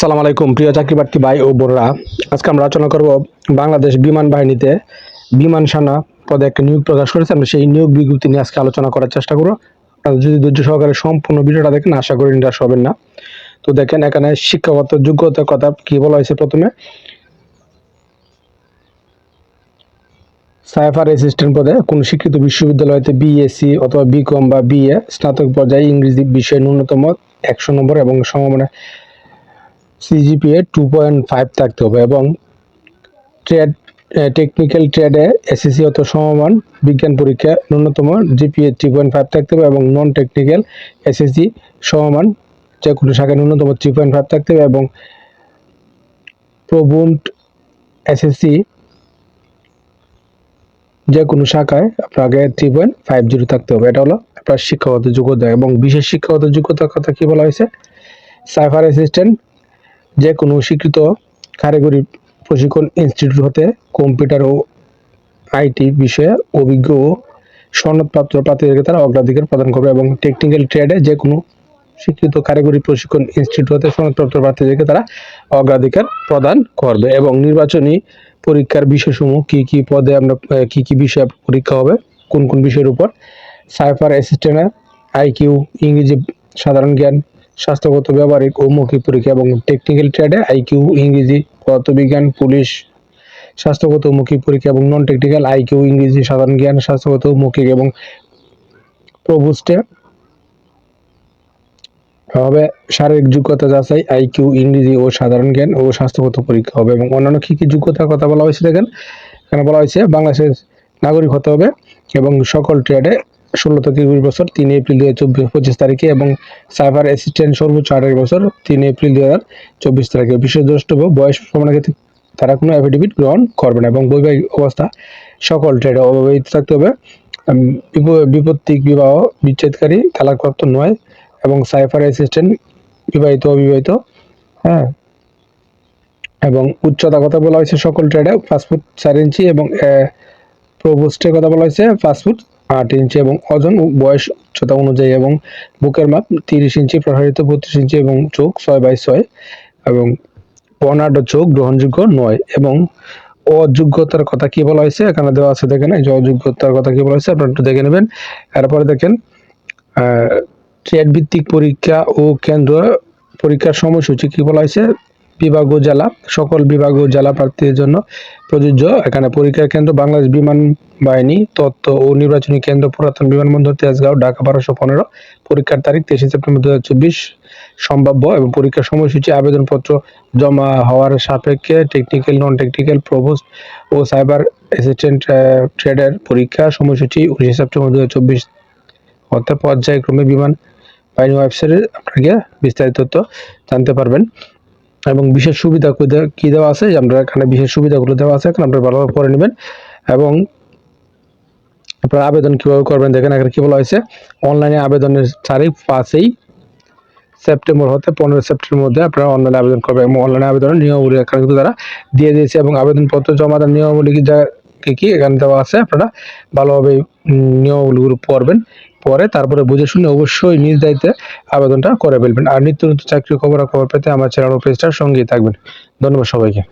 সালাম আলাইকুম, প্রিয় চাকরি প্রার্থী ভাই ও বোনরা। আজকে আমরা আলোচনা করব বাংলাদেশ বিমান বাহিনীতে বিমান সেনা পদে একটা নিয়োগ প্রকাশ করেছে। আমরা সেই নিয়োগ বিজ্ঞপ্তি নিয়ে আজকে আলোচনা করার চেষ্টা করব। যদি ধৈর্য সহকারে সম্পূর্ণ ভিডিওটা দেখেন, আশা করি নিরাশ হবেন না। তো দেখেন, এখানে শিক্ষাগত যোগ্যতার কথা কি বলা হয়েছে প্রথমে? সাইফার অ্যাসিস্ট্যান্ট পদে কোন শিক্ষিত বিশ্ববিদ্যালয়তে বিএসসি অথবা বিকম বা বিএ স্নাতক পর্যায়ে ইংরেজি বিষয়ে ন্যূনতম একশো নম্বর এবং সমমানে সিজিপিএ টু পয়েন্ট ফাইভ থাকতে হবে এবং ট্রেড টেকনিক্যাল ট্রেডে এসএসসি অত সমমান, বিজ্ঞান পরীক্ষা ন্যূনতম জিপিএ থ্রি পয়েন্ট ফাইভ থাকতে হবে এবং নন টেকনিক্যাল এসএসসি সমমান যে কোনো শাখায় ন্যূনতম থ্রি পয়েন্ট ফাইভ থাকতে হবে এবং প্রবুন্ট এসএসসি যে কোনো শাখায় আপনাকে থ্রি পয়েন্ট ফাইভ জিরো থাকতে হবে। এটা হলো আপনার শিক্ষাগত যোগ্যতা এবং বিশেষ শিক্ষাগত যোগ্যতার কথা কি বলা হয়েছে? সাইফার অ্যাসিস্ট্যান্ট যে কোনো স্বীকৃত কারিগরি প্রশিক্ষণ ইনস্টিটিউট হতে কম্পিউটার ও আইটি বিষয়ে অভিজ্ঞ ও সনদপ্রাপ্ত প্রার্থীদেরকে তারা অগ্রাধিকার প্রদান করবে এবং টেকনিক্যাল ট্রেডে যে কোনো স্বীকৃত কারিগরি প্রশিক্ষণ ইনস্টিটিউট হতে সনদপ্রাপ্ত প্রার্থীদেরকে তারা অগ্রাধিকার প্রদান করবে এবং নির্বাচনী পরীক্ষার বিষয়সমূহ কি কি পদে আমরা কি কি বিষয়ে পরীক্ষা হবে, কোন কোন বিষয়ের উপর? সাইফার অ্যাসিস্ট্যান্ট আইকিউ ইংরেজি সাধারণ জ্ঞান স্বাস্থ্যগত, ব্যবহারিক ও মৌখিক পরীক্ষা এবং টেকনিক্যাল ট্রেডে আইকিউ ইংরেজি, পদার্থবিজ্ঞান পুলিশ স্বাস্থ্যগত মৌখিক পরীক্ষা এবং নন টেকনিক্যাল আইকিউ ইংরেজি, সাধারণ জ্ঞান, স্বাস্থ্যগত মৌখিক এবং প্রভুস্টে হবে শারীরিক যোগ্যতা যাচাই আইকিউ ইংরেজি ও সাধারণ জ্ঞান ও স্বাস্থ্যগত পরীক্ষা হবে এবং অন্যান্য কী কী যোগ্যতার কথা বলা হয়েছে দেখেন? এখানে বলা হয়েছে বাংলাদেশের নাগরিক হতে হবে এবং সকল ট্রেডে ষোলো থেকে একুশ বছর, তিন এপ্রিল দু হাজার চব্বিশ পঁচিশ তারিখে এবং সাইবার অ্যাসিস্ট্যান্ট সর্বোচ্চ আঠারো বছর, তিন এপ্রিল দু হাজার চব্বিশ তারিখে। বিশেষ দ্রষ্টব্য, বয়স প্রমাণের ক্ষেত্রে তারা কোনো অ্যাফিডেভিট গ্রহণ করবে না এবং বৈবাহিক অবস্থা সকল ট্রেডে অব্যবহিত থাকতে হবে। বিপত্তিক বিবাহ বিচ্ছেদকারী তালাকপ্রাপ্ত নয় এবং সাইফার অ্যাসিস্ট্যান্ট বিবাহিত, অবিবাহিত হ্যাঁ। এবং উচ্চতা কথা বলা হয়েছে সকল ট্রেডে ফুট চার ইঞ্চি এবং প্রবোস্টের কথা বলা হয়েছে ফুট আট ইঞ্চি এবং ওজন বয়স উচ্চতা অনুযায়ী এবং বুকের মাপ তিরিশ ইঞ্চি, প্রসারিত বত্রিশ ইঞ্চি এবং চোখ ছয় বাই ছয় এবং বর্ণাঢ্য চোখ গ্রহণযোগ্য নয় এবং অযোগ্যতার কথা কি বলা হয়েছে? এখানে দেওয়া আছে, দেখেন, এই যে অযোগ্যতার কথা কি বলা হয়েছে? আপনারা একটু দেখে নেবেন। এরপরে দেখেন ট্রেড ভিত্তিক পরীক্ষা ও কেন্দ্র পরীক্ষার সময়সূচি কি বলা হয়েছে? বিভাগ জেলা সকল বিভাগ ও জেলা প্রার্থীদের জন্য প্রযোজ্য। এখানে পরীক্ষার কেন্দ্র বাংলাদেশ বিমান বাহিনী, তথ্য ও নির্বাচনী কেন্দ্র পুরাতন বিমানবন্দর তেজগাঁও, ঢাকা বারোশো পনেরো। পরীক্ষার তারিখ তেইশে সেপ্টেম্বর দু সম্ভাব্য এবং পরীক্ষার সময়সূচি, আবেদনপত্র জমা হওয়ার সাপেক্ষে টেকনিক্যাল নন টেকনিক্যাল প্রভোস্ট ও সাইবার অ্যাসিস্ট্যান্ট ট্রেডের পরীক্ষা সময়সূচি উনিশে সেপ্টেম্বর দু হাজার চব্বিশ। অর্থাৎ পর্যায়ক্রমে বিমান বাহিনী ওয়েবসাইটে আপনাকে বিস্তারিত তথ্য জানতে পারবেন। এবং বিশেষ সুবিধা কি দেওয়া- আছে? আমরা এখানে বিশেষ সুবিধাগুলো দেওয়া আছে, এখানে আপনারা ভালোভাবে পড়ে নেবেন। এবং আপনারা আবেদন কীভাবে করবেন দেখেন এখানে কী বলা হয়েছে? অনলাইনে আবেদনের তারিখ পাঁচই সেপ্টেম্বর হতে পনেরো সেপ্টেম্বর মধ্যে আপনারা অনলাইনে আবেদন করবেন এবং অনলাইনে আবেদনের নিয়মাবলী এখানে কিন্তু তারা দিয়ে দিয়েছে এবং আবেদনপত্র জমা দেওয়ার নিয়মাবলী যা কি কি এখানে দেওয়া আছে? আপনারা ভালোভাবে নিয়মাবলীগুলো পড়বেন। পরে তারপরে বুঝে শুনে অবশ্যই নিজ দায়িত্বে আবেদনটা করে ফেলবেন। আর নিত্য নতুন চাকরি খবর খবর পেতে আমার চ্যানেল ও পেজটার সঙ্গেই থাকবেন। ধন্যবাদ সবাইকে।